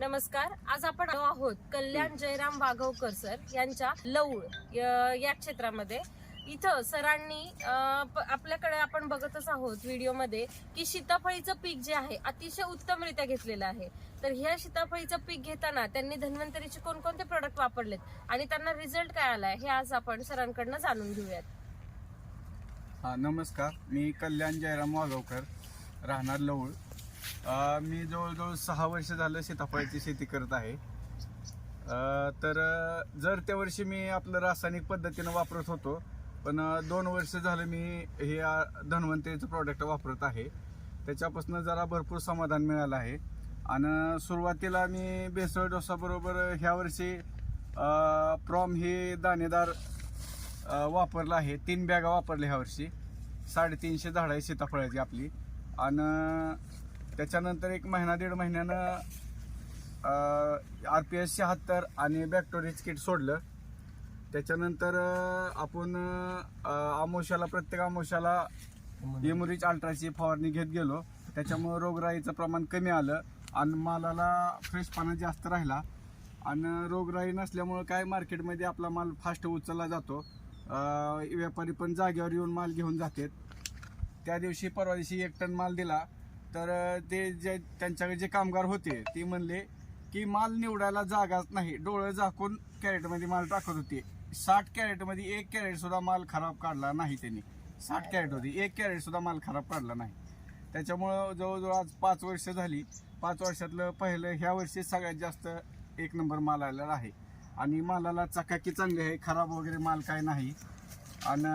नमस्कार. आज आपण आहोत कल्याण जयराम वाघवकर सर यांच्या लवळ या क्षेत्रामध्ये. इथं सरांनी आपल्याकडे आपण बघतच आहोत व्हिडिओमध्ये की सीताफळीचं पीक जे आहे अतिशय उत्तमरित्या घेतलेलं आहे. तर ह्या सीताफळीचं पीक घेताना त्यांनी धन्वंतरीचे कोणकोणते प्रोडक्ट वापरलेत आणि त्यांना रिझल्ट काय आलाय हे आज आपण सरांकडनं जाणून घेऊयात. हा नमस्कार. मी कल्याण जयराम वाघवकर राहणार लवळ. अ, मी जवळजवळ सहा वर्ष झालं सीताफळाची शेती करत आहे. अ, तर अ, जर त्या वर्षी मी आपलं रासायनिक पद्धतीनं वापरत होतो पण अ, दोन वर्ष झालं मी हे अ, धन्वंतरीचं प्रॉडक्ट वापरत आहे. त्याच्यापासून जरा भरपूर समाधान मिळालं आहे. आणि सुरुवातीला मी बेसळ डोसाबरोबर ह्या वर्षी अ, प्रॉम हे दाणेदार अ, वापरला आहे. तीन बॅगा वापरल्या ह्या वर्षी. साडेतीनशे झाडं आहे सीताफळाची आपली. आणि त्याच्यानंतर एक महिना दीड महिन्यानं आर पी एस शहात्तर आणि बॅक्टोरीज किट सोडलं. त्याच्यानंतर आपण आमोशाला प्रत्येक आमोशाला इमुरिच अल्ट्राची फवारणी घेत गेलो. त्याच्यामुळे रोगराईचं प्रमाण कमी आलं आणि मालाला फ्रेशपणा जास्त राहिला. आणि रोगराई नसल्यामुळं काय मार्केटमध्ये आपला माल फास्ट उचलला जातो. व्यापारी पण जागेवर येऊन माल घेऊन जातात. त्या दिवशी परवा दिवशी एक टन माल दिला. तर ते जे त्यांच्याकडे जे कामगार होते ते म्हणले की माल निवडायला जागाच नाही. डोळं झाकून कॅरेटमध्ये माल टाकत होते. साठ कॅरेटमध्ये एक कॅरेट सुद्धा माल खराब काढला नाही त्यांनी. साठ कॅरेट होती एक कॅरेट सुद्धा माल खराब काढला नाही. त्याच्यामुळं जवळजवळ आज पाच वर्ष झाली. पाच वर्षातलं पहिलं ह्या वर्षी सगळ्यात जास्त एक नंबर माल आलेला आहे. आणि मालाला चकाकी चांगली आहे खराब वगैरे माल काय नाही. आणि